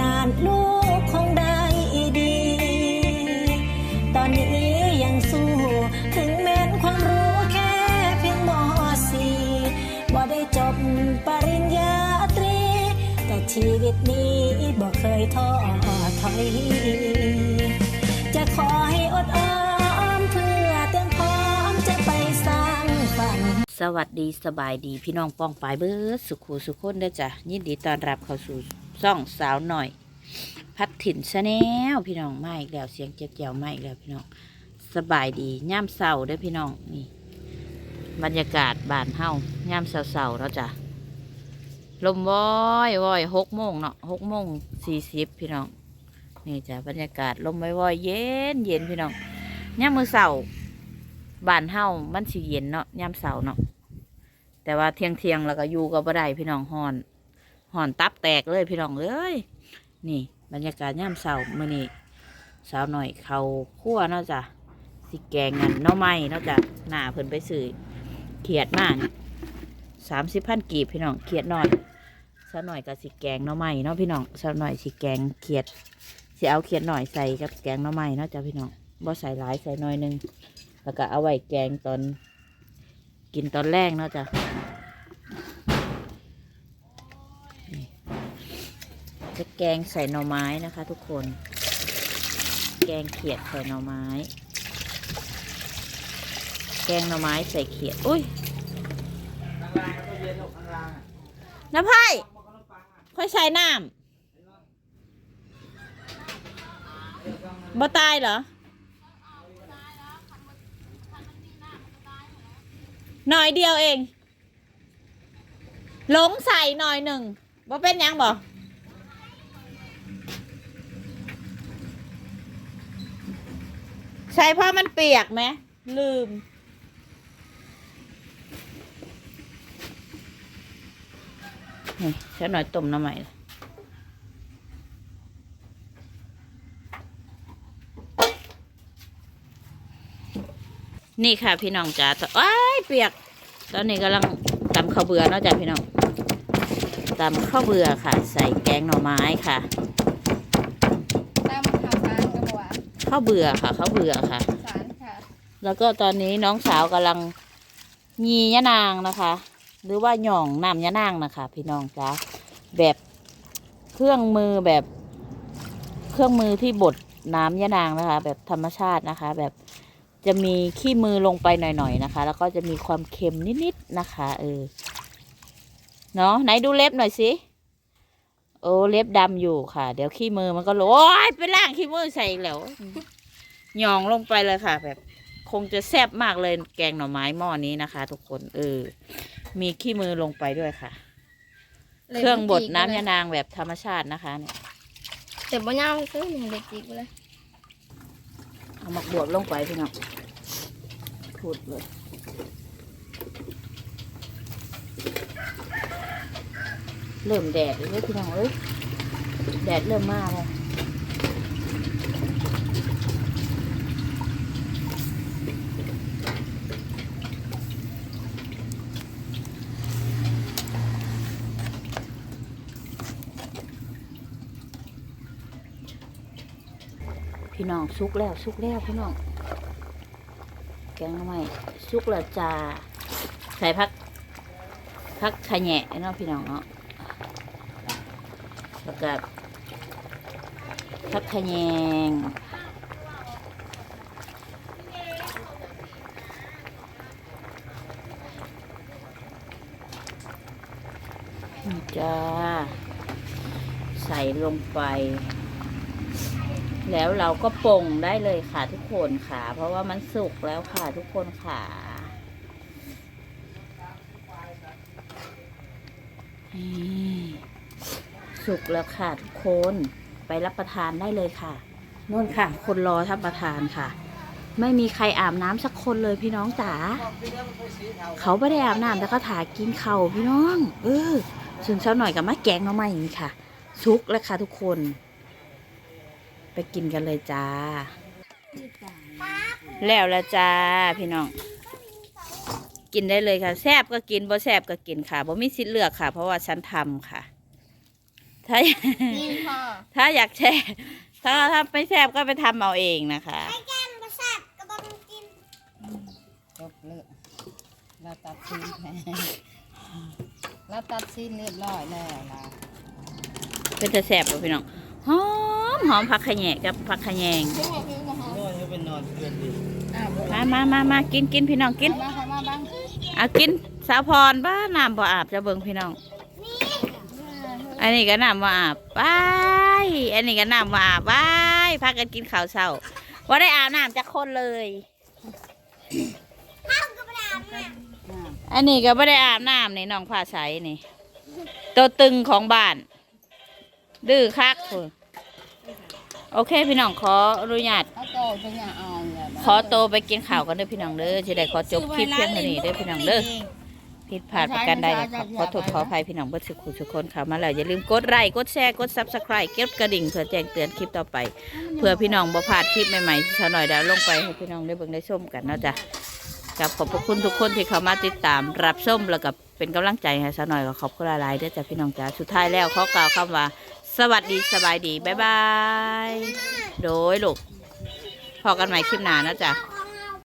นานลูกคงได้ดี ตอนนี้ยังสู้ ถึงแม้นความรู้แค่เพียงมสี่บ่ได้จบปริญญาตรี แต่ชีวิตนี้บ่เคยท้อถอย จะขอให้อดออมเพื่อเตรียมพร้อมจะไปสร้างฝันสวัสดีสบายดีพี่น้องป้องปลายเบิร์สุขูสุขคนเด้อจ้ะยินดีต้อนรับเข้าสู่ ซ่องสาวหน่อย พัดถิ่นชาแนลพี่น้องมาอีกแล้วเสียงเจียวเจียวๆมาอีกแล้วพี่น้องสบายดีย่ามเสาด้อพี่น้องนี่ บรรยากาศบานเฮาย่ามเสาๆแล้วจ้ะลมว้อยว้อยหกโมงเนาะหกโมงสี่สิบพี่น้อง นี่จ้ะบรรยากาศลมว้อยว้อยเย็นเย็นพี่น้องย่ามมือเสาบานเฮามันสิเย็นเนาะย่ามเสาเนาะแต่ว่าเที่ยงเทียงแล้วก็อยู่ก็บ่ได้พี่น้องหอน หอนตับแตกเลยพี่น้องเอ้ยนี่ บรรยากาศย่ามเสาร์มื้อนี้สาวหน่อยเขาคั่วเนาะจ้ะสิแกงกันหน้อไม้เนาะจ้ะหน้าเพิ่นไปซื้อเขียดมานี่สามสิบพันกีบพี่น้องเขียดหน้อยสาวหน่อยก็สิแกงหน้อไม้เนาะพี่น้องสาวหน่อยสิแกงเขียดสิเอาเขียดหน่อยใส่กับแกงหน้อไม้เนาะจ้ะพี่น้องบ่ใส่หลายใส่น้อยหนึงแล้วก็เอาไว้แกงตอนกินตอนแรกเนาะจ้ะ จะแกงใส่หน่อไม้นะคะ ทุกคน แกงเขียดใส่หน่อไม้ แกงหน่อไม้ใส่เขียด อุ้ยน้ำไผ่ค่อยใส่น้ำบ่ตายเหรอหน่อยเดียวเอง หลงใส่หน่อยหนึ่งว่เป็นยังบอก ใส่เพราะมันเปียกไหมลืม นี่ฉันหน่อยต้มน้ำใหม่นี่ค่ะพี่น้องจ๋าตอ้ายเปียก ตอนนี้กำลังตำข้าวเบื่อเนาะจ้ะพี่น้องตำข้าวเบื่อค่ะ ใส่แกงหน่อไม้ค่ะ ตามข่าวสารกันว่า ข้าวเบื่อค่ะข้าวเบื่อค่ะ สารค่ะแล้วก็ตอนนี้น้องสาวกำลังยียะนางนะคะ หรือว่าหย่องน้ำยะนางนะคะ พี่น้องจ้าแบบเครื่องมือแบบเครื่องมือที่บดน้ำยะนางนะคะ แบบธรรมชาตินะคะ แบบจะมีขี้มือลงไปหน่อยๆนะคะ แล้วก็จะมีความเค็มนิดๆนะคะ เออเนาะไหนดูเล็บหน่อยสิ โอ้เล็บดำอยู่ค่ะ เดี๋ยวขี้มือมันก็โอ้ยไปล่างขี้มือใส่อีกแล้วหย่องลงไปเลยค่ะ แบบ คงจะแซ่บมากเลยแกงหน่อไม้หม้อนี้นะคะ ทุกคน เออ มีขี้มือลงไปด้วยค่ะ เครื่องบดน้ำยานางแบบธรรมชาตินะคะเนี่ยแต่บ่ย่างคือหนึ่งเด็กจิกเลยเอาหมักบวบลงไปพี่น้องพูดเลย เริ่มแดดเลยพี่น้องเอ้ยแดดเริ่มมาแล้วพี่น้องสุกแล้วสุกแล้วพี่น้อง แกงทำไมสุกแล้วจ้าใส่พักพักชะแหนะเนาะพี่น้องเนาะ แล้วก็พักขะแยงจ้า ใส่ลงไป แล้วเราก็ปรุงได้เลยค่ะทุกคนค่ะ เพราะว่ามันสุกแล้วค่ะทุกคนค่ะนี่ สุกแล้วค่ะทุกคนไปรับประทานได้เลยค่ะนู่นค่ะ คนรอท่านประทานค่ะ ไม่มีใครอาบน้ำสักคนเลยพี่น้องจ๋าเขาไม่ได้อาบน้ำแต่เขาถากินเข่าพี่น้อง เออส่วนเช้าหน่อยกับมะแกงน้อไม้นี่ค่ะสุกแล้วค่ะทุกคน ไปกินกันเลยจ้า แล้วละจ้าพี่น้อง กินได้เลยค่ะ แซบก็กินบ่แซบก็กินค่ะบ่มีสิทธิ์เลือกค่ะ เพราะว่าฉันทำค่ะ ถ้ากินพอถ้าอยากแช่ถ้าถ้าไม่แซ่บก็ไปทำเอาเองนะคะจบเลยเราตัดชิ้นแพ้เราตัดชิ้นเรียบร้อยแล้วล่ะเป็นจะแซ่บบ่พี่น้องหอมหอมผักขะแยงกับผักขะแยงซื้อมาซื้อมาหอมนอนก็เป็นนอนเพื่อนดิอ้าวมามามามากินกินพี่น้องกินมาค่ะมาบ้างเอากินสาวพรบ้าน้ำบ่อาบจะเบิ่งพี่น้อง อันนี้ก็น้ำบ่อาบไปอันนี้ก็น้ำบ่อาบไปพากันกินข้าวเช้าว่าได้อาบน้ำจากคนเลยอันนี้ก็ไม่ได้อาบน้ำนี่น้องผ้าใสนี่ ตัวตึงของบ้าน ดื้อคักพุ่นโอเคพี่น้องขออนุญาตเอาโตจะอย่าเอาเนี่ยขอโตวไปกินข้าวกันเด้อพี่น้องเด้อจะได้ขอจบคลิปเพียงเท่านี้เด้อพี่น้องเด้อ ผิดพลาดประการใดนะครับขอโทษขออภัยพี่น้องเบิดสุขุทุกคนเข้ามาแล้วอย่าลืมกดไลค์กดแชร์กดซับสไครต์เก็บกระดิ่งเพื่อแจ้งเตือนคลิปต่อไป เพื่อพี่น้องบ่พลาดคลิปใหม่ๆที่ชาวหน่อยดาวลงไปให้พี่น้องได้เบิ่งได้ชมกันเนาะจ้ะกับขอบพระคุณทุกคนที่เข้ามาติดตามรับชมแล้วก็เป็นกำลังใจให้ชาวหน่อยก็ขอบคุณหลายๆเด้อจ้ะพี่น้องจ้ะสุดท้ายแล้วขอกล่าวคำว่า สวัสดีสบายดีบ๊ายบายโดยลูกพอกันใหม่คลิปหน้าเนาะจ้ะข